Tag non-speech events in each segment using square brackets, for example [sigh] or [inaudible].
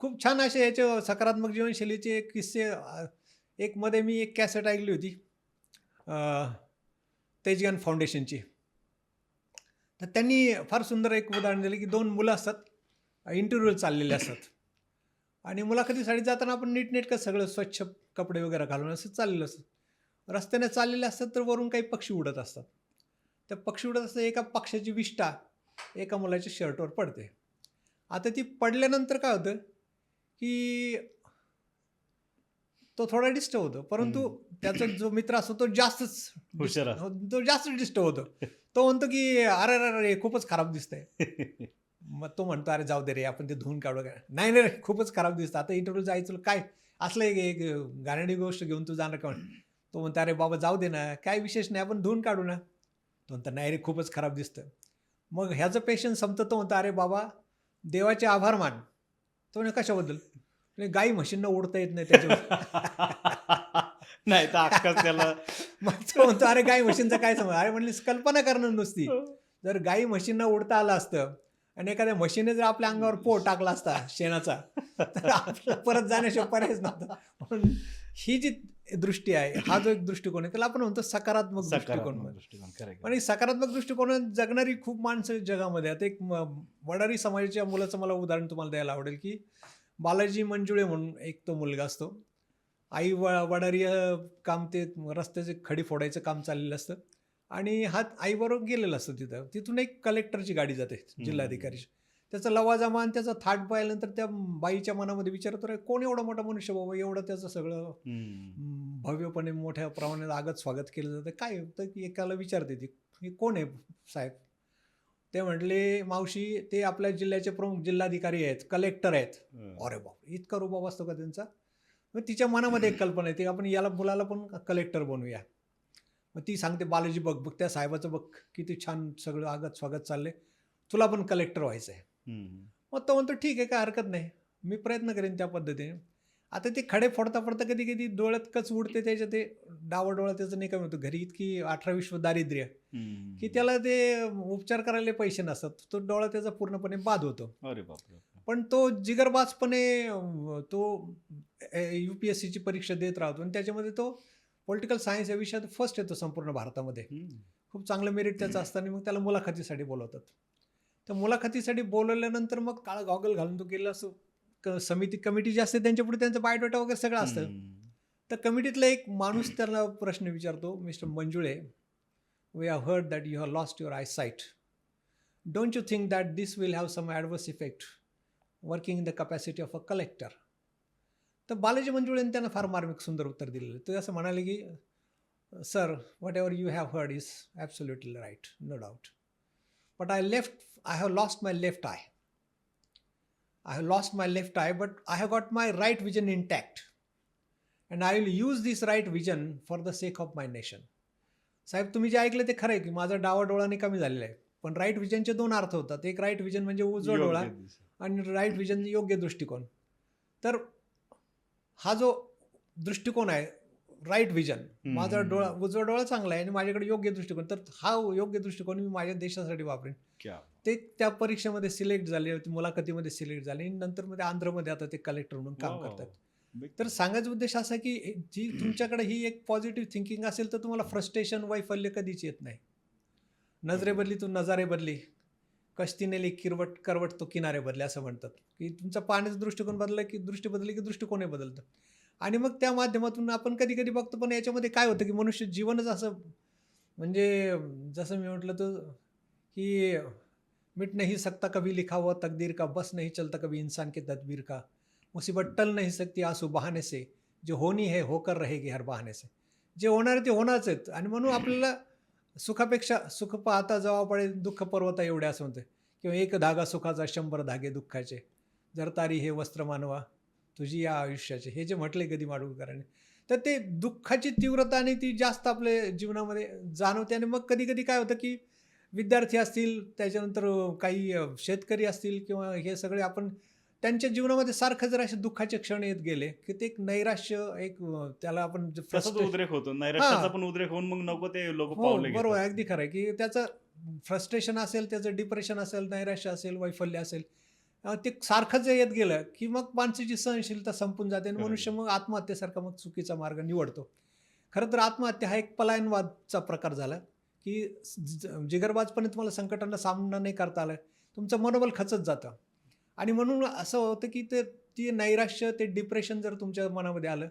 खूप छान असे याचे सकारात्मक जीवनशैलीचे एक किस्से एकमध्ये एक मध्ये मी एक कॅसेट ऐकली होती तेजगन फाउंडेशनची तर त्यांनी फार सुंदर एक उदाहरण दिलं की दोन मुलं असतात इंटरव्ह्यू चाललेले असतात. आणि मुलाखतीसाठी जाताना आपण नीटनेटकं सगळं स्वच्छ कपडे वगैरे घालून असं चाललेलं असतं. रस्त्याने चाललेले असतात तर वरून काही पक्षी उडत असतात. त्या पक्षी उडत असतात एका पक्षाची विष्ठा एका मुलाच्या शर्टवर पडते. आता ती पडल्यानंतर काय होतं? की तो थोडा डिस्टर्ब होतो. परंतु त्याचा जो मित्र असतो तो जास्तच हुशार तो जास्त डिस्टर्ब होतो. तो म्हणतो की अरे अरे अरे खूपच खराब दिसतंय. [laughs] मग तो म्हणतो अरे जाऊ दे रे आपण ते धुवून काढू काय नाही नाही रे, खूपच खराब दिसतं. आता इंटरव्ह्यू जायचं काय? असलं एक एक गाण्याची गोष्ट घेऊन तू जाणार का. तो म्हणतो अरे बाबा जाऊ दे ना काय विशेष नाही आपण धुवून काढू ना. तो म्हणतो नाही रे खूपच खराब दिसतं. मग ह्याचं पेशन्स संपतं तो म्हणतो अरे बाबा देवाचे आभार मान. तो म्हणे कशाबद्दल? म्हणे, गाई म्हशींना उडता येत नाही त्याच्यावर. [laughs] नाही तर त्याला [laughs] मग तो म्हणतो अरे गाई म्हशींचं काय समज अरे म्हणलीस कल्पना करणं नुसती. जर गाई म्हशींना उडता आलं असतं आणि एखाद्या म्हशीने जर आपल्या अंगावर पो टाकला असता शेणाचा तर आपल्याला परत जाण्याशिवाय पर्यायच नव्हता. म्हणून ही जी दृष्टी आहे. हा जो एक दृष्टिकोन आहे त्याला आपण म्हणतो सकारात्मक दृष्टिकोन. दृष्टिकोन आणि सकारात्मक दृष्टिकोनात जगणारी खूप माणसं जगामध्ये आता एक वडारी समाजाच्या मुलाचं मला उदाहरण तुम्हाला द्यायला आवडेल की बालाजी मंजुळे म्हणून एक तो मुलगा असतो. आई व वडारी काम ते रस्त्याचे खडी फोडायचं काम चाललेलं असतं. आणि हा आईबरोबर गेलेला असतो तिथं. तिथून एक कलेक्टरची गाडी जाते जिल्हाधिकारीची त्याचा लवाजमा आणि त्याचा थाट पाहिल्यानंतर त्या बाईच्या मनामध्ये विचारतो रे कोण एवढा मोठा मनुष्य बाबा? एवढं त्याचं सगळं भव्यपणे मोठ्या प्रमाणात आगत स्वागत केलं जातं. काय तर की एकाला विचारते ती हे कोण आहे साहेब? ते म्हटले मावशी ते आपल्या जिल्ह्याचे प्रमुख जिल्हाधिकारी आहेत कलेक्टर आहेत. अरे बाप इतका रुबाब असतो का त्यांचा? मग तिच्या मनामध्ये एक कल्पना येते आपण याला मुलाला पण कलेक्टर बनवूया. मग ती सांगते बालाजी बघ बघ त्या साहेबाचं बघ किती छान सगळं आगत स्वागत चाललंय. तुला पण कलेक्टर व्हायचं आहे. मग तो म्हणतो ठीक आहे काय हरकत नाही. मी प्रयत्न करेन त्या पद्धतीने. आता ते खडे फोडता फोडता कधी कधी डोळ्यात कच उडते त्याच्या ते डावा डोळा त्याचं नाही कमी होतं घरी इतकी अठरा विश्व दारिद्र्य. की त्याला ते उपचार करायला पैसे नसतात. तो डोळा त्याचा पूर्णपणे बाद होतो. अरे बापरे पण तो जिगरबाजपणे तो यू पी एस सीची परीक्षा देत राहतो आणि त्याच्यामध्ये तो पॉलिटिकल सायन्स या विषयात फर्स्ट येतो संपूर्ण भारतामध्ये. खूप चांगलं मेरिट त्याचं असतं आणि मग त्याला मुलाखतीसाठी बोलवतात. तर मुलाखतीसाठी बोलवल्यानंतर मग काळा गॉगल घालून तो गेला असं. क- समिती कमिटी जी असते त्यांच्यापुढे त्यांचं बायोडेटा वगैरे सगळं असतं. तर कमिटीतला एक माणूस त्याला प्रश्न विचारतो mister Manjule we have heard that you have lost your eyesight don't you think that this will have some adverse effect working in the capacity of a collector तर बालाजी मंजुळेने त्यांना फार मार्मिक सुंदर उत्तर दिलेलं. ते असं म्हणाले की sir whatever you have heard is absolutely right no doubt but I left I have lost my left I I have lost my left I but I have got my right vision intact and I will use this right vision for the sake of my nation साहेब तुम्ही जे ऐकलं ते खरं आहे की माझा डावा डोळाने कमी झालेला आहे. पण राईट विजनचे दोन अर्थ होतात. एक राईट विजन म्हणजे उजवा डोळा. आणि राईट विजन योग्य दृष्टिकोन. तर हा जो दृष्टिकोन आहे राईट विजन माझा. डोळा उजवा डोळा चांगला आहे आणि माझ्याकडे योग्य दृष्टिकोन. तर हा योग्य दृष्टिकोन मी माझ्या देशासाठी वापरेन. ते त्या परीक्षेमध्ये सिलेक्ट झाले मुलाखतीमध्ये सिलेक्ट झाले आणि नंतर मध्ये आंध्रमध्ये आता ते कलेक्टर म्हणून काम करतात. तर सांगायचा उद्देश असा की जी तुमच्याकडे ही एक पॉझिटिव्ह थिंकिंग असेल तर तुम्हाला फ्रस्ट्रेशन वैफल्य कधीच येत नाही. नजरे बदली तू नजारे बदली. कश्ती नेली किरवट करवट तो किनारे बदले असं म्हणतात. की तुमचा पाण्याचा दृष्टिकोन बदलला की दृष्टी बदलली की दृष्टिकोनही बदलतं. आणि मग त्या माध्यमातून आपण कधी कधी बघतो पण याच्यामध्ये काय होतं की मनुष्य जीवनच असं म्हणजे जसं मी म्हटलं तर की मिट नहीं सकता कभी लिखा हुआ तकदीर का बस नहीं चलता कभी इंसान के तदबीर का। मुसीबत टल नहीं सकती आंसू बहाने से जो होनी है होकर रहेगी हर बहाने से। जे होणार ते होणारच आहेत. आणि म्हणून आपल्याला सुखापेक्षा सुख पाहता जवा पडेल दुःख पर्वता एवढे असं म्हणते किंवा एक धागा सुखाचा शंभर धागे दुःखाचे. जर तारी हे वस्त्र मानवा तुझी या आयुष्याचे. हे जे म्हटले कधी माडगुळकरांनी तर ते दुःखाची तीव्रता आणि ती जास्त आपल्या जीवनामध्ये जाणवते. आणि मग कधी कधी काय होतं की विद्यार्थी असतील त्याच्यानंतर काही शेतकरी असतील किंवा हे सगळे आपण त्यांच्या जीवनामध्ये सारखं जर असे दुःखाचे क्षण येत गेले की ते एक नैराश्य एक त्याला आपण उद्रेक होतो नैराश्याचा. पण उद्रेक होऊन मग नको ते लोक हो बरोबर. अगदी खरं आहे की त्याचं फ्रस्ट्रेशन असेल त्याचं डिप्रेशन असेल नैराश्य असेल वैफल्य असेल ते सारखं जे येत गेलं की मग माणसाची सहनशीलता संपून जाते आणि. मनुष्य मग आत्महत्येसारखा मग चुकीचा मार्ग निवडतो खरं तर आत्महत्या हा एक पलायनवादचा प्रकार झाला की ज- जिगरबाजपणे तुम्हाला संकटांना सामना नाही करता आला. तुमचं मनोबल खचत जातं. आणि म्हणून असं होतं की ते ती नैराश्य ते डिप्रेशन जर तुमच्या मनामध्ये आलं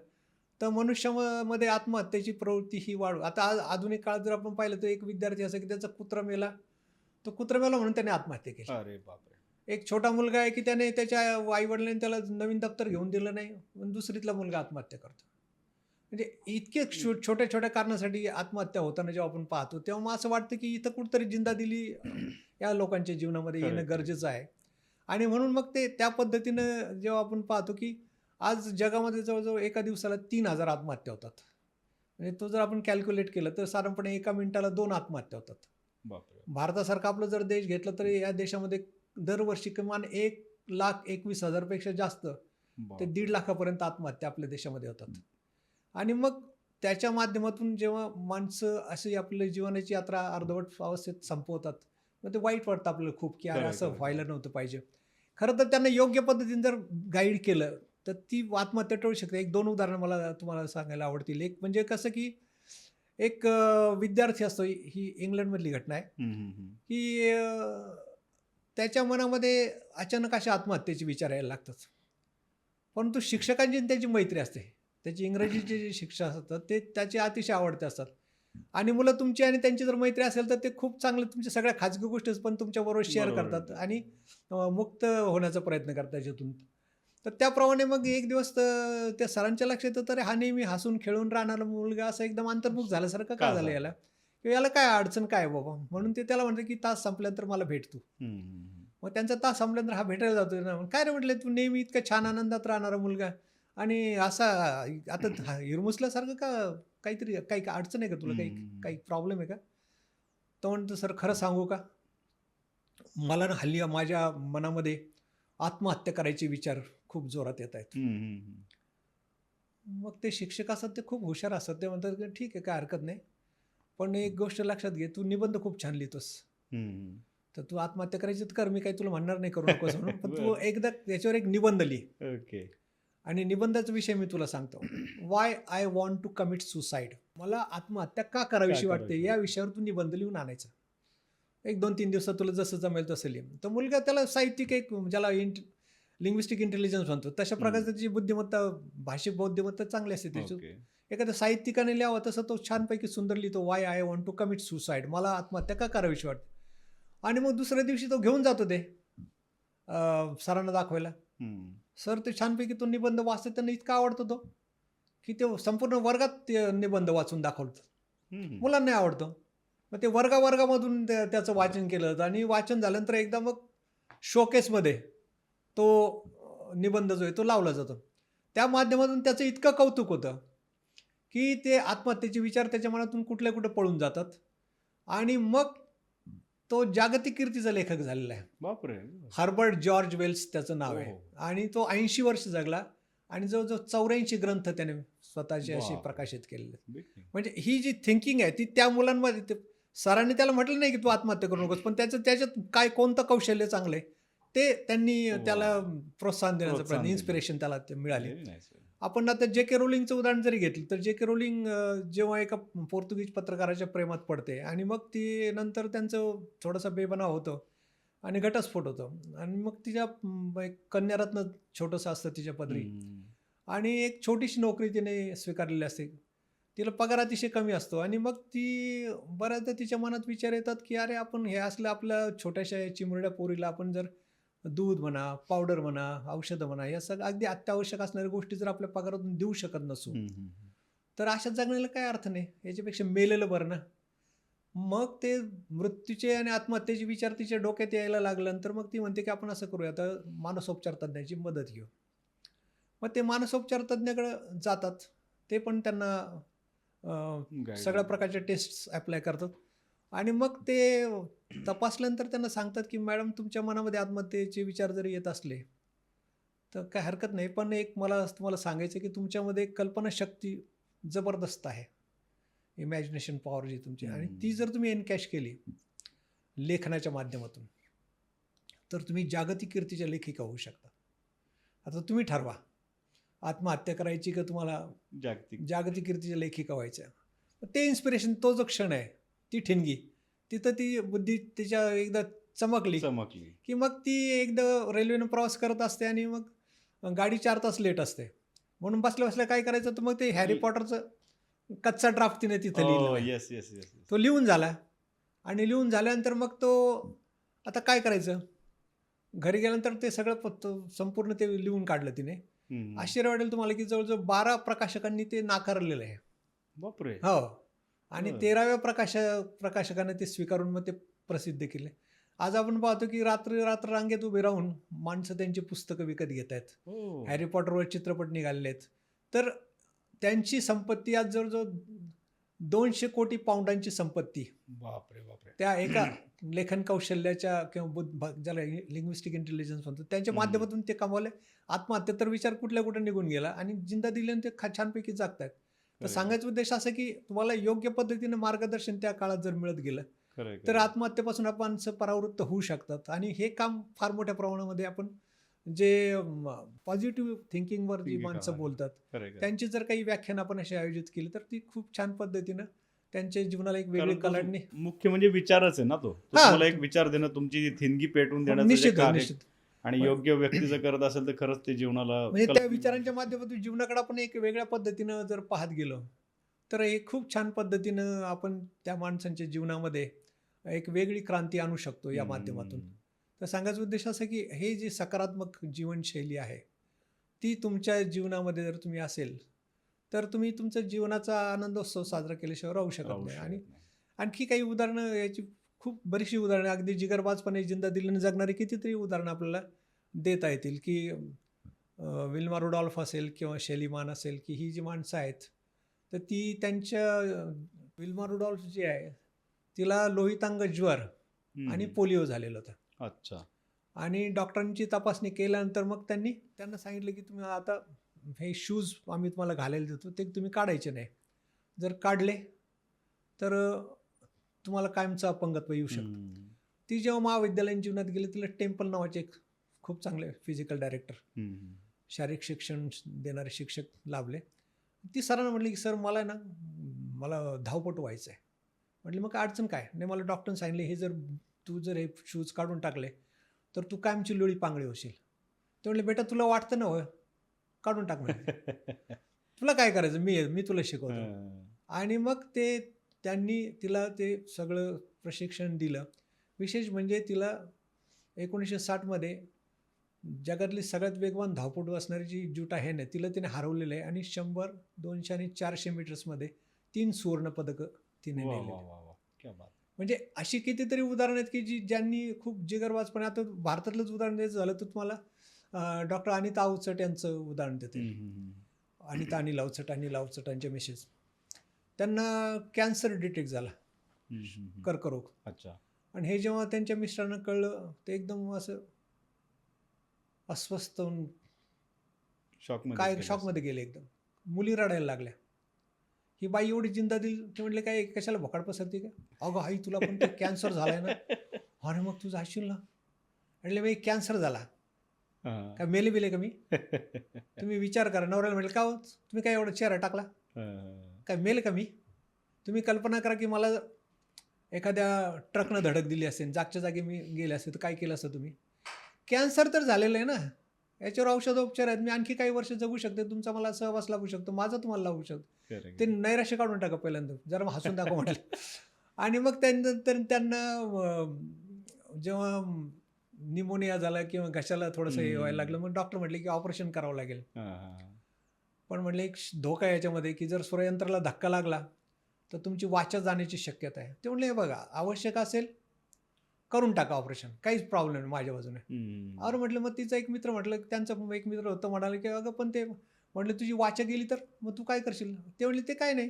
तर मनुष्यामध्ये आत्महत्येची प्रवृत्ती ही वाढ आता आज आधुनिक काळात जर आपण पाहिलं तर एक विद्यार्थी असं की त्याचा कुत्रा मेला तो कुत्रा मेला म्हणून त्याने आत्महत्या केली. अरे बापरे. एक छोटा मुलगा आहे की त्याने त्याच्या आईवडिलांनी त्याला नवीन दप्तर घेऊन दिलं नाही पण दुसरीतला मुलगा आत्महत्या करतो. म्हणजे इतके छोट्या छोट्या कारणासाठी आत्महत्या होताना जेव्हा आपण पाहतो तेव्हा मग असं वाटतं की इथं कुठतरी जिंदा दिली [clears throat] या लोकांच्या जीवनामध्ये येणं. गरजेचं आहे. आणि म्हणून मग ते त्या पद्धतीनं जेव्हा आपण पाहतो की आज जगामध्ये जवळजवळ एका दिवसाला तीन हजार आत्महत्या होतात. म्हणजे तो जर आपण कॅल्क्युलेट केलं तर साधारणपणे एका मिनिटाला दोन आत्महत्या होतात. भारतासारखा आपलं जर देश घेतला तर या देशामध्ये दरवर्षी किमान एक लाख एकवीस हजारपेक्षा जास्त ते. दीड लाखापर्यंत आत्महत्या आपल्या देशामध्ये होतात. आणि मग त्याच्या माध्यमातून जेव्हा माणसं अशी आपल्या जीवनाची यात्रा अर्धवट अवस्थेत संपवतात मग ते वाईट वाटतं आपल्याला खूप की अरे असं. व्हायला नव्हतं पाहिजे. खरं तर त्यांना योग्य पद्धतीने जर गाईड केलं तर ती आत्महत्या टळू शकते. एक दोन उदाहरणं मला तुम्हाला सांगायला आवडतील. एक म्हणजे कसं की एक विद्यार्थी असतो ही इंग्लंडमधली घटना आहे. की त्याच्या मनामध्ये अचानक अशा आत्महत्येचे विचार यायला लागतात. परंतु शिक्षकांची त्याची मैत्री असते. त्याची इंग्रजीचे जे शिक्षक असतात ते त्याचे अतिशय आवडते असतात. आणि मुलं तुमची आणि त्यांची जर मैत्री असेल तर ते खूप चांगलं तुमच्या सगळ्या खाजगी गोष्टी पण तुमच्याबरोबर शेअर. करतात आणि मुक्त होण्याचा प्रयत्न करतात त्याच्यातून तर त्याप्रमाणे मग एक दिवस त्या सरांच्या लक्षात येतं तर हा नेहमी हसून खेळून राहणारा मुलगा असं एकदम अंतर्मुख झाल्यासारखं का झालं? याला? किंवा याला काय अडचण काय बाबा? म्हणून ते त्याला म्हणते की तास संपल्यानंतर मला हम्म, हम्म. मग त्यांचा तास संपल्यानंतर हा भेटायला जातो ना. काय रे म्हटलं तू नेहमी इतका छान आनंदात राहणारा मुलगा. आणि असा आता हा हिरमुसल्यासारखं का काहीतरी काही का अडचण आहे का तुला? काही हम्म. काही प्रॉब्लेम आहे का? तो म्हणतो सर खरं सांगू का? मला ना हल्ली माझ्या मनामध्ये आत्महत्या करायचे विचार खूप जोरात येत आहेत. हम्म, हम्म, हम्म. मग ते शिक्षक असतात ते खूप हुशार असतात. ते म्हणतात की ठीक आहे काय हरकत नाही. पण एक गोष्ट लक्षात घे तू निबंध खूप छान लिहितोस. हम्म. तर तू आत्महत्या करायची तर कर मी काही तुला म्हणणार नाही करू [laughs] नकोस म्हणून. पण तू बरं. एकदा याच्यावर एक निबंध लिह. ओके. आणि निबंधाचा विषय मी तुला सांगतो. Why I want to commit suicide मला आत्महत्या का करावीशी वाटते? या? विषयावर तू निबंध लिहून आणायचा. एक दोन तीन दिवसात तुला जसं जमेल तसं लिह. तर मुलगा त्याला साहित्यिक एक ज्याला इंट लिंग्विस्टिक इंटेलिजन्स म्हणतो. तशा प्रकारची त्याची बुद्धिमत्ता भाषिक बुद्धिमत्ता चांगली असते त्याची एखाद्या साहित्यिकाने लिहावं तसं तो छानपैकी सुंदर लिहितो. Why I want to commit suicide मला आत्महत्या का करावीशी वाटते? आणि मग दुसऱ्या दिवशी तो घेऊन जातो ते सरांना दाखवायला. सर ते छानपैकी तो निबंध वाचतो त्यांना इतका आवडतो तो की ते संपूर्ण वर्गात ते निबंध वाचून दाखवतात. हम्म. मुलांना आवडतं. मग ते वर्गा वर्गामधून त्या- त्याचं वाचन केलं जातं आणि वाचन झाल्यानंतर एकदा मग शोकेसमध्ये तो निबंध जो आहे तो लावला जातो. त्या माध्यमातून त्याचं इतकं कौतुक होतं की ते आत्महत्येचे विचार त्याच्या मनातून कुठल्या कुठे पळून जातात. आणि मग तो जागतिक कीर्तीचा लेखक झालेला आहे बापरे हार्बर्ट जॉर्ज वेल्स त्याचं नाव आहे हो. आणि तो ऐंशी वर्ष जगला आणि जवळजवळ चौऱ्याऐंशी ग्रंथ त्याने स्वतःचे असे. प्रकाशित केलेले. म्हणजे ही जी थिंकिंग आहे ती त्या मुलांमध्ये सरांनी त्याला म्हटलं नाही की तू आत्महत्या करू नकोस पण त्याचं त्याच्यात काय कोणतं कौशल्य चांगलं आहे ते त्यांनी वा. त्याला प्रोत्साहन देण्याचा प्रयत्न. इन्स्पिरेशन त्याला मिळाली. आपण आता जे के रोलिंगचं उदाहरण जरी घेतलं तर जे के रोलिंग जेव्हा एका पोर्तुगीज पत्रकाराच्या प्रेमात पडते आणि मग ती नंतर त्यांचं थोडासा बेबनाव होतं आणि घटस्फोट होतो. आणि मग तिच्या एक कन्यारत्न छोटंसं असतं तिच्या पदरी. आणि एक छोटीशी नोकरी तिने स्वीकारलेली असते. तिला पगार अतिशय कमी असतो आणि मग ती बऱ्याचदा तिच्या मनात विचार येतात की अरे आपण हे असलं आपल्या छोट्याशा चिमुरड्या पोरीला आपण जर दूध म्हणा पावडर म्हणा औषधं म्हणा या सगळं अगदी अत्यावश्यक असणाऱ्या गोष्टी जर आपल्या पगारातून देऊ शकत नसू. तर अशा जगण्याला काय अर्थ नाही याच्यापेक्षा मेलेलं बरं ना मग ते मृत्यूचे आणि आत्महत्येचे विचार तिच्या डोक्यात यायला लागल्यानंतर मग ती म्हणते की आपण असं करूया तर मानसोपचार तज्ज्ञाची मदत घेऊ मग ते मानसोपचार तज्ज्ञाकडे जातात ते पण त्यांना. सगळ्या प्रकारच्या टेस्ट अप्लाय करतात आणि मग ते तपासल्यानंतर त्यांना सांगतात की मॅडम तुमच्या मनामध्ये आत्महत्येचे विचार जरी येत असले तर काय हरकत नाही. पण एक मला तुम्हाला सांगायचं की तुमच्यामध्ये कल्पनाशक्ती जबरदस्त आहे. इमॅजिनेशन पॉवर जी तुमची आणि ती जर तुम्ही एनकॅश केली लेखनाच्या माध्यमातून तर तुम्ही जागतिक कीर्तीच्या लेखिका होऊ शकता. आता तुम्ही ठरवा. आत्महत्या करायची का तुम्हाला जागतिक. जागतिक कीर्तीच्या लेखिका व्हायच्या? ते इन्स्पिरेशन तो जो क्षण आहे ती ठिणगी. तिथं ती बुद्धी तिच्या एकदा चमकली. चमकली. की मग ती एकदा रेल्वेनं प्रवास करत असते आणि मग गाडी चार तास लेट असते. म्हणून बसल्या बसल्या काय करायचं तर मग ते हॅरी पॉटरचं कच्चा ड्राफ्ट तिने तिथं लिहिलं. येस येस येस तो लिहून झाला. आणि लिहून झाल्यानंतर मग तो आता काय करायचं? घरी गेल्यानंतर ते सगळं संपूर्ण ते लिहून काढलं तिने. आश्चर्य वाटेल तुम्हाला की जवळजवळ बारा प्रकाशकांनी ते नाकारलेलं आहे. बापरे. हो. आणि. तेराव्या प्रकाश प्रकाशकाने ते स्वीकारून मग ते प्रसिद्ध केले. आज आपण पाहतो की रात्र रात्र रांगेत उभे राहून माणसं त्यांची पुस्तकं विकत घेत आहेत. हो. हॅरी पॉटरवर चित्रपट निघालेले आहेत. तर त्यांची संपत्ती आज जवळजवळ दोनशे कोटी पाऊंडांची संपत्ती. बापरे बापरे. त्या एका लेखन कौशल्याच्या किंवा बुद्ध ज्याला लिंग्विस्टिक इंटेलिजन्स म्हणतो त्यांच्या. माध्यमातून ते कमावले. आत्महत्या तर विचार कुठल्या कुठे निघून गेला आणि जिंदा दिल्याने ते छानपैकी जगतायत. तर. सांगायचा उद्देश असं की तुम्हाला योग्य पद्धतीने मार्गदर्शन त्या काळात जर मिळत गेलं तर. आत्महत्येपासून आपण परावृत्त होऊ शकतात आणि हे काम फार मोठ्या प्रमाणामध्ये आपण जे पॉझिटिव्ह थिंकिंगवर जी माणसं. बोलतात. त्यांची जर काही व्याख्यान आपण अशी आयोजित केली तर ती खूप छान पद्धतीनं त्यांच्या जीवनाला एक वेगळी कलाडणी मुख्य म्हणजे विचारच आहे ना तो हा. तुम्हाला एक विचार देणं तुमची थिनगी पेटवून देण्याचं जे निश्चित निश्चित आणि योग्य व्यक्ती जर करत असेल तर खरंच ते जीवनाला म्हणजे त्या कल्पना- विचारांच्या माध्यमातून जीवनाकडे आपण एक वेगळ्या पद्धतीनं जर पाहत गेलो तर हे खूप छान पद्धतीनं आपण त्या माणसांच्या जीवनामध्ये एक वेगळी क्रांती आणू शकतो या हम्म. माध्यमातून तर सांगायचा उद्देश असं की हे जी सकारात्मक जीवनशैली आहे ती तुमच्या जीवनामध्ये जर तुम्ही असेल तर तुम्ही तुमच्या जीवनाचा आनंदोत्सव साजरा केल्याशिवाय राहू शकत नाही आणि. आणखी काही उदाहरणं याची खूप बरीचशी उदाहरणं अगदी जिगरबाजपणे जिंदा दिलीने जगणारी कितीतरी उदाहरणं आपल्याला देता येतील की विल्मा रुडॉल्फ असेल किंवा शेलीमान असेल की ही जी माणसं आहेत तर ती त्यांच्या विल्मा रुडॉल्फ जी आहे तिला लोहितांग ज्वर. आणि पोलिओ झालेला होता. अच्छा. आणि डॉक्टरांची तपासणी केल्यानंतर मग त्यांनी त्यांना सांगितलं की तुम्ही आता हे शूज आम्ही तुम्हाला घालायला देतो ते तुम्ही काढायचे नाही. जर काढले तर तुम्हाला कायमचं अपंगत्व येऊ शकतं. ती जेव्हा महाविद्यालयीन जीवनात गेली तिला टेम्पल नावाचे एक खूप चांगले फिजिकल डायरेक्टर. शारीरिक शिक्षण देणारे शिक्षक लाभले. ती सरांना म्हटली की सर मला आहे ना मला धावपटू व्हायचं आहे म्हटलं मग काय अडचण काय? नाही मला डॉक्टरने सांगितले हे जर तू जर हे शूज काढून टाकले तर तू कायमची लोळी पांगळी होशील. ते म्हटले बेटा तुला वाटतं ना होय? काढून टाक म्हणे. [laughs] तुला काय करायचं? मी मी तुला शिकवतो. हं. आणि मग ते त्यांनी तिला ते सगळं प्रशिक्षण दिलं. विशेष म्हणजे तिला एकोणीसशे साठमध्ये जगातली सगळ्यात वेगवान धावपटू असणारी जी जुटा आहे ना तिला तिने हरवलेलं आहे आणि शंभर दोनशे आणि चारशे मीटर्समध्ये तीन सुवर्णपदकं तिने नेलेली म्हणजे अशी कितीतरी उदाहरणं आहेत की जी ज्यांनी खूप जिगरबाजपणे आता भारतातलंच उदाहरण द्यायचं झालं तर तुम्हाला डॉक्टर अनिता अवचट यांचं उदाहरण देते. अनिता अनिल अवचट अनिल अवचटांच्या मिसेस त्यांना कॅन्सर डिटेक्ट झाला. कर्करोग. अच्छा. आणि हे जेव्हा त्यांच्या मिस्टरांना कळलं ते एकदम असं अस्वस्थ होऊन शॉक काय शॉकमध्ये गेले एकदम. मुली रडायला लागल्या. ही बाई एवढी चिंता दिली ते म्हटले काय कशाला भोकाड पसरते का? अगं आई तुला पण ते कॅन्सर झालाय ना. [laughs] अरे मग तू जाशील ना? म्हटले मी कॅन्सर झाला. काय मेले बिले का मी? [laughs] तुम्ही विचार करा. नवऱ्याला म्हटलं का हो? तुम्ही काय एवढा चेहरा टाकला? काय मेल का मी? तुम्ही कल्पना करा की मला एखाद्या ट्रकनं धडक दिली असेल जागच्या जागी मी गेले असते तर काय केलं असतं तुम्ही? कॅन्सर तर झालेलं आहे ना. याच्यावर औषधोपचार आहेत. मी आणखी काही वर्ष जगू शकते. तुमचा मला सहवास लागू शकतो. माझा तुम्हाला लागू शकतो. ते नैराश्य काढून टाका पहिल्यांदा. जरा हसून दाखव म्हटलं. [laughs] आणि मग त्यानंतर त्यांना जेव्हा निमोनिया झाला किंवा घशाला थोडंसं हे व्हायला लागलं मग डॉक्टर म्हटले की ऑपरेशन करावं लागेल. पण म्हटलं एक धोका आहे याच्यामध्ये की जर सूर्ययंत्राला धक्का लागला तर तुमची वाचा जाण्याची शक्यता आहे. ते म्हणले हे बघा आवश्यक असेल करून टाका ऑपरेशन. काहीच प्रॉब्लेम नाही माझ्या बाजूने. अरे म्हटलं मग तिचा एक मित्र म्हटलं त्यांचा एक मित्र होतं म्हणाले की अगं पण ते म्हटलं तुझी वाचा गेली तर? मग तू काय करशील? ते म्हणले ते काय नाही.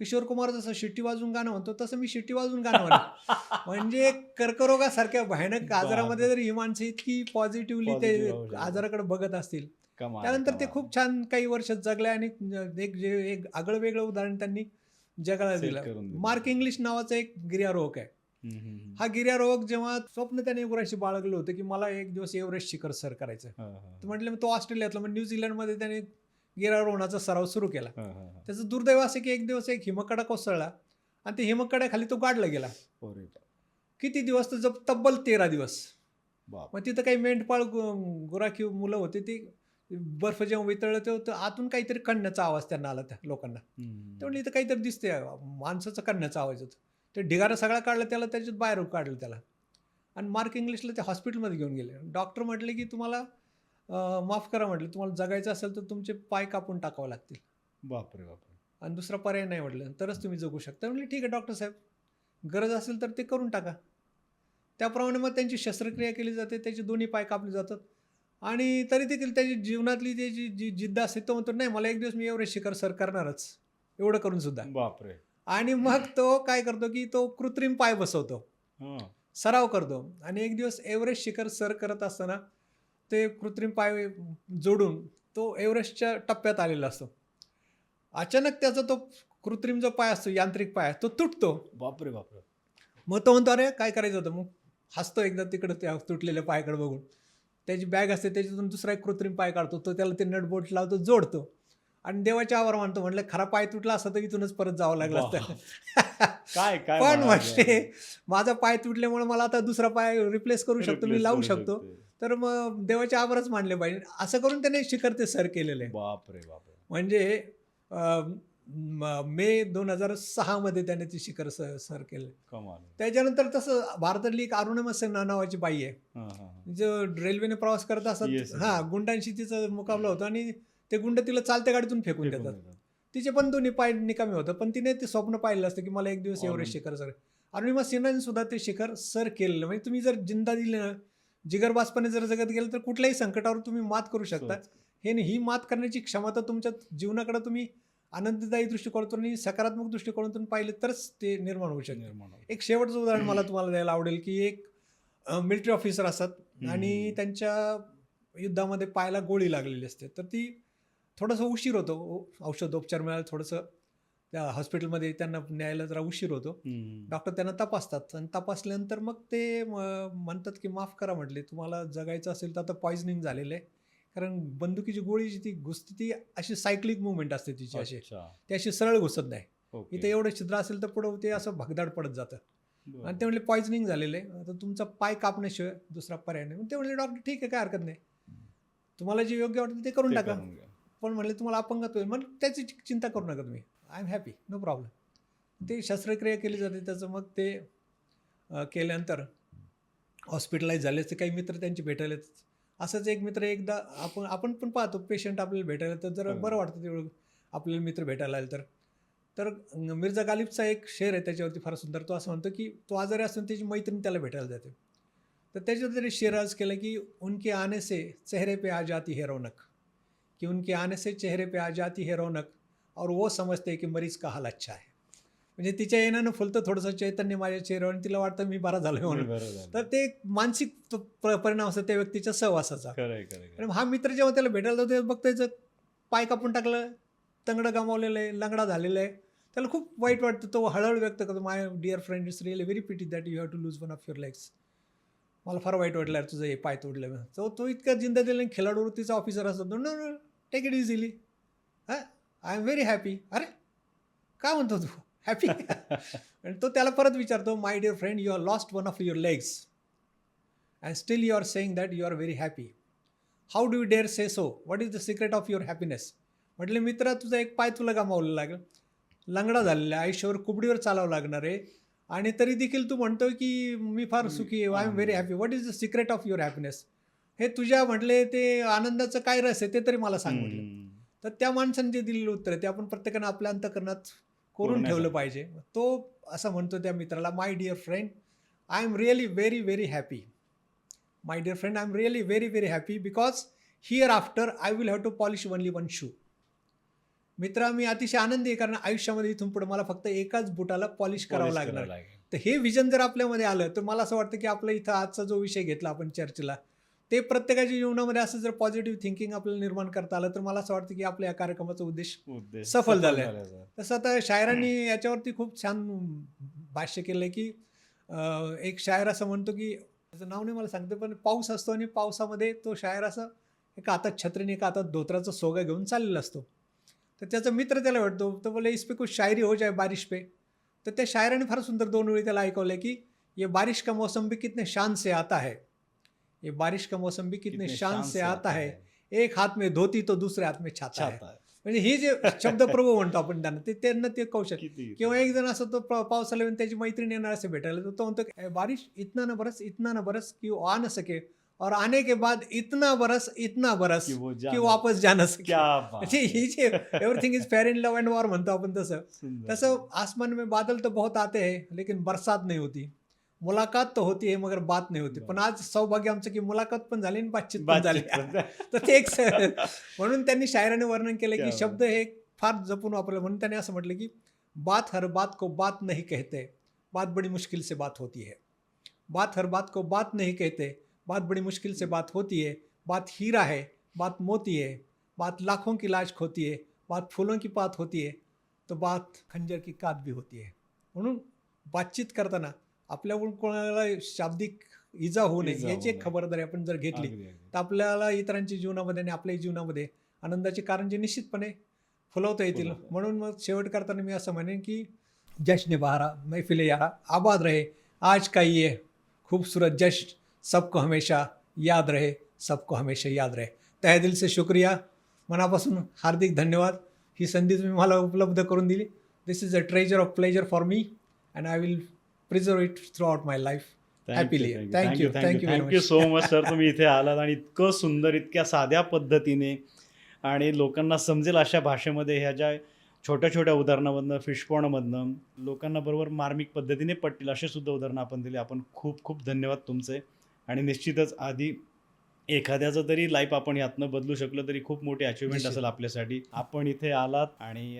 किशोर कुमार जसं शिट्टी वाजून गाणं म्हणतो तसं मी शिट्टी वाजून गाणं म्हणतो [laughs] म्हणजे कर्करोगासारख्या भयानक आजारामध्ये जर ही माणसं इतकी पॉझिटिव्हली ते. आजाराकडे बघत असतील कमाल, त्यानंतर ते. खूप छान काही वर्ष जगले आणि एक जे एक आगळं वेगळं उदाहरण त्यांनी जगाला दिलं. मार्क इंग्लिश नावाचा एक गिर्यारोहक आहे. हा गिर्यारोहक जेव्हा स्वप्न त्याने गुराशी बाळगलं होतं की मला एक दिवस एव्हरेस्ट शिखर सर करायचं म्हटलं तो ऑस्ट्रेलियातला मग न्यूझीलंडमध्ये त्याने गिर्यारोहणाचा सराव सुरू केला. त्याचं दुर्दैव असं की एक दिवस एक हिमकडा कोसळला आणि ते हिमकड्याखाली तो गाडला गेला. किती दिवस तर जब तब्बल तेरा दिवस मग तिथं काही मेंढपाळ गुराखी मुलं होते ते बर्फ जेव्हा वितळलं तेव्हा तर आतून काहीतरी कणण्याचा आवाज त्यांना आला त्या लोकांना. ते म्हणले इथं काहीतरी दिसते माणसाचा कणण्याचा आवाज होता ते ढिगारा सगळा काढला त्याला त्याच्यात बाहेर काढलं त्याला. आणि मार्क इंग्लिशला ते हॉस्पिटलमध्ये घेऊन गेले. डॉक्टर म्हटले की तुम्हाला माफ करा म्हटलं तुम्हाला जगायचं असेल तर तुमचे पाय कापून टाकावे लागतील. बापरे बापरे. आणि दुसरा पर्याय नाही म्हटलं तरच तुम्ही जगू शकता. म्हणले ठीक आहे डॉक्टर साहेब. गरज असेल तर ते करून टाका. त्याप्रमाणे मग त्यांची शस्त्रक्रिया केली जाते त्याचे दोन्ही पाय कापले जातात. आणि तरी देखील त्याची जीवनातली त्याची जी जिद्द असते तो म्हणतो नाही मला एक दिवस मी एवढे शिखर सर करणारच. एवढं करून सुद्धा. बापरे. आणि मग तो काय करतो की तो कृत्रिम पाय बसवतो. हा. सराव करतो. आणि एक दिवस एव्हरेस्ट शिखर सर करत असताना ते कृत्रिम पाय जोडून तो एव्हरेस्टच्या टप्प्यात आलेला असतो. अचानक त्याचा तो कृत्रिम जो पाय असतो यांत्रिक पाय तो तुटतो. बापरे बापरे. मग तो म्हणतो अरे काय करायचं होतं? मग हसतो एकदा तिकडं त्या तुटलेल्या पायाकडे बघून. त्याची बॅग असते त्याच्यातून दुसरा एक कृत्रिम पाय काढतो. तो त्याला ते नटबोट लावतो जोडतो. आणि देवाच्या आभार मानतो म्हटलं खरा पाय तुटला असता तर इथूनच परत जावं लागलं असतं. काय काय [laughs] पण? म्हणजे माझा पाय तुटल्यामुळे मला आता दुसरा पाय रिप्लेस करू शकतो मी लावू शकतो. तर मग देवाचे आभारच मानले पाहिजे. असं करून त्याने शिखर ते सर केलेलं. आहे बापरे बापरे. म्हणजे म- दोन हजार सहामध्ये त्याने ते शिखर सर सर केलं कमाल त्याच्यानंतर तसं भारतातली एक अरुणिमा सिन्हा नावाची बाई आहे. जो रेल्वेने प्रवास करत Yes, असत yes. हा गुंडांशी तिचा मुकाबला होता आणि ते गुंड तिला चालत्या गाडीतून फेकून देतात. तिचे पण दोन्ही पाय निकामी होतं पण तिने ते स्वप्न पाहिलं असतं की मला एक दिवस. एव्हरेस्ट शिखर सर अरुणिमा सिन्हाने सुद्धा ते शिखर सर केलेलं म्हणजे तुम्ही जर जिंदा दिली ना जिगरबाजपणे जर जगत गेलं तर कुठल्याही संकटावर तुम्ही मात करू शकता. हे ही मात करण्याची क्षमता तुमच्या जीवनाकडे तुम्ही आनंददायी दृष्टिकोनातून आणि सकारात्मक दृष्टिकोनातून पाहिले तरच ते निर्माण होऊ शकते निर्माण होतं. एक शेवटचं उदाहरण मला तुम्हाला द्यायला आवडेल की एक मिलिटरी ऑफिसर असतात आणि. त्यांच्या युद्धामध्ये पायाला गोळी लागलेली असते तर ती थोडंसं उशीर होतो औ- औषधोपचार मिळायला थोडंसं त्या हॉस्पिटलमध्ये त्यांना न्यायला जरा उशीर होतो हम्म. डॉक्टर त्यांना तपासतात आणि तपासल्यानंतर मग ते म- म्हणतात की माफ करा म्हटले तुम्हाला जगायचं असेल तर आता पॉइझनिंग झालेलं आहे कारण बंदुकीची गोळी जी ती घुसते ती अशी सायक्लिक मुवमेंट असते तिची अशी. ती अशी सरळ घुसत नाही. इथे एवढं छिद्र असेल तर पुढं ते असं भगदाड पडत जातं. आणि ते म्हणले पॉइझनिंग झालेलं आहे. आता तुमचा पाय कापण्याशिवाय दुसरा पर्याय नाही. मग ते म्हणले डॉक्टर ठीक आहे काय हरकत नाही. तुम्हाला जे योग्य वाटतं ते करून ते टाका. पण म्हणले तुम्हाला अपंगत्व होईल मग त्याची चिंता करू नका तुम्ही. I am happy no problem ते शस्त्रक्रिया केली जाते त्याचं मग ते केल्यानंतर हॉस्पिटलाइज झाले असते. काही मित्र त्यांचे भेटायला. असंच एक मित्र एकदा आपण आपण पण पाहतो पेशंट आपल्याला भेटायला तर जरा. बरं वाटतं तेवढं आपल्याला मित्र भेटायला आले तर. तर मिर्झा गालिबचा एक शेर आहे त्याच्यावरती फार सुंदर तो असं म्हणतो की तो आजारी असतो त्याची मैत्रीण त्याला भेटायला जाते. तर त्याच्यावर त्याने शेर आज केलं की उनके आने से चेहरे पे आ जाती है रौनक. कि उनके आने से चेहरे पे आ जाती है रौनक और वो समजते हैं कि मरीज का हाल अच्छा है। म्हणजे तिच्या येण्यानं फुलतं थोडंसं चैतन्य माझ्या चेहऱ्यावर आणि तिला वाटतं मी बरा झालो म्हणून. तर ते एक मानसिक परिणाम असतो त्या व्यक्तीच्या सहवासाचा. आणि हा मित्र जेव्हा त्याला भेटायला जातो तेव्हा बघ त्याचं पाय कापून टाकलं तंगडं गमावलेलं आहे लंगडा झालेला आहे त्याला खूप वाईट वाटतं. तो हळहळ व्यक्त करतो my dear friend it's really very pity that you have to lose one of your legs मला फार वाईट वाटलं यार तुझं हे पाय तोडलं तो तो इतका जिंदा दिला खेळाडू वृत्तीचा ऑफिसर असतो no no take it easily हां आय एम व्हेरी हॅपी अरे काय म्हणतो तू? हॅपी आणि [laughs] तो त्याला परत विचारतो my dear friend you are lost one of your legs and still you are saying that you are very happy how do you dare say so what is the secret of your happiness म्हटले मित्रा तुझा एक पाय तुला गमावलं लागेल. लंगडा झालेला आहे. आयुष्यावर कुबडीवर चालावं लागणार आहे. आणि तरी देखील तू म्हणतो की मी फार सुखी आहे. I am very. Happy what is the secret of your happiness हे तुझ्या म्हटले ते आनंदाचं काय रस आहे ते तरी मला सांग म्हटलं. तर त्या माणसाने जे दिलेलं उत्तर आहे ते आपण प्रत्येकानं आपल्या अंतकरणात करून. ठेवलं पाहिजे तो असं म्हणतो त्या मित्राला my dear friend I am really very very happy my dear friend I am really very very happy because hereafter I will have to polish only one shoe मित्रा मी अतिशय आनंदी आहे कारण आयुष्यामध्ये इथून पुढे मला फक्त एकाच बुटाला पॉलिश करावं लागणार. तर हे विजन जर आपल्यामध्ये आलं तर मला असं वाटतं की आपलं इथं आजचा जो विषय घेतला आपण चर्चेला ते प्रत्येकाच्या जीवनामध्ये असं जर पॉझिटिव्ह थिंकिंग आपल्याला निर्माण करता आलं तर मला असं वाटतं की आपल्या या कार्यक्रमाचा उद्देश उद्देश सफल झालाय. झाल्याचा. तसं आता शायरांनी याच्यावरती खूप छान भाष्य केलं आहे की अं, एक शायर असं म्हणतो की त्याचं नाव नाही मला सांगतो पण पाऊस असतो आणि पावसामध्ये तो शायर असं एका हातात छत्रीने एका हातात धोत्राचा सोगा घेऊन चाललेला असतो तर त्याचा मित्र त्याला वाटतो तो बोले इस पे कुछ शायरी हो जाए बारिश पे तर त्या शायराने फार सुंदर दोन वेळी त्याला ऐकवलं की ये बारिश का मौसम भी कितने शान से आता है ये बारिश का मौसम भी कितने शान से आता है। एक हात में धोती तो दुसऱ्या हात में छाता है। आहे. म्हणजे हे जे शब्द प्रभू म्हणतो आपण त्यांना ते त्यांना ते किंवा एक जण असं तो पावसाला येऊन त्याची मैत्रीण येणार असे भेटायला तर तो म्हणतो बारिश इतना ना बरस इतना ना बरस कि वो आ न सके. और आने के बाद इतना बरस इतना बरस की वापस जा न सके. [laughs] म्हणजे ही जे everything is fair in love and war म्हणतो आपण तसं. तसं आसमान में बादल तो बहुत आते हैं लेकिन बरसात नहीं होती. मुलाकात तो होती है मगर बात नहीं होती. पण आज सौभाग्य आमचं की मुलाकात पण झाली आणि बातचीत पण झाली. [laughs] तर ते एक [laughs] म्हणून त्यांनी शायराने वर्णन केलं की शब्द हे फार जपून वापरले. म्हणून त्यांनी असं म्हटलं की बात हर बात को बात नहीं कहते. बात बड़ी मुश्किल से बात होती है. बात हर बात को बात नहीं कहते. बात बड़ी मुश्किल से बात होती है. बात हीरा है. बात मोती है. बात लाखों की लाज खोती है. बात फूलों की बात होती है. तो बात खंजर की कात भी होती है. म्हणून बातचीत करताना आपल्याकडून कोणाला शाब्दिक इजा होऊ नये याची एक. खबरदारी आपण जर घेतली. तर आपल्याला इतरांच्या जीवनामध्ये आणि आपल्याही जीवनामध्ये आनंदाचे कारण जे निश्चितपणे फुलवता येतील. म्हणून मग शेवट करताना मी असं म्हणेन की जश्न बहारा महफिल यारा आबाद रहे आज का ये खूबसूरत जश्न सबको हमेशा याद रहे सबको हमेशा याद रहे तहे दिल से शुक्रिया मनापासून हार्दिक धन्यवाद ही संधी तुम्ही मला उपलब्ध करून दिली this is a treasure of pleasure for me and I will preserve it throughout my life very thank you much. so much sir [laughs] तुम्ही इथे आलात आणि इतकं सुंदर इतक्या साध्या पद्धतीने आणि लोकांना समजेल अशा भाषेमध्ये ह्या ज्या छोट्या छोट्या उदाहरणामधनं फिशपॉनमधनं लोकांना बरोबर मार्मिक पद्धतीने पटतील असे सुद्धा उदाहरणं आपण दिले. आपण खूप खूप धन्यवाद तुमचे. आणि निश्चितच आधी एखाद्याचं तरी लाईफ आपण यातनं बदलू शकलो तरी खूप मोठी अचिव्हमेंट. असेल आपल्यासाठी. आपण इथे आलात आणि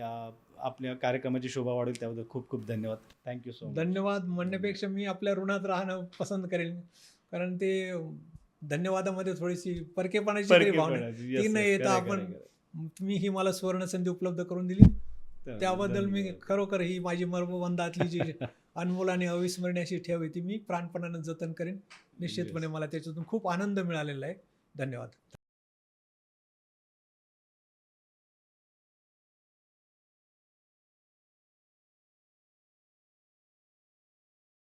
आपल्या कार्यक्रमाची शोभा वाढेल त्याबद्दल खूप खूप धन्यवाद. थँक्यू सो मच धन्यवाद. म्हणण्यापेक्षा मी आपल्या ऋणात राहणं पसंत करेल. कारण ते धन्यवादामध्ये थोडीशी परकेपणाची भावना. ती न येता. आपण तुम्ही ही मला सुवर्ण संधी उपलब्ध करून दिली. त्याबद्दल मी खरोखर ही माझी मर्मबंधातली जी [laughs] अनमोल आणि अविस्मरणीय अशी ठेव आहे ती मी प्राणपणानं जतन करेन. निश्चितपणे मला त्याच्यातून खूप आनंद मिळालेला आहे. धन्यवाद.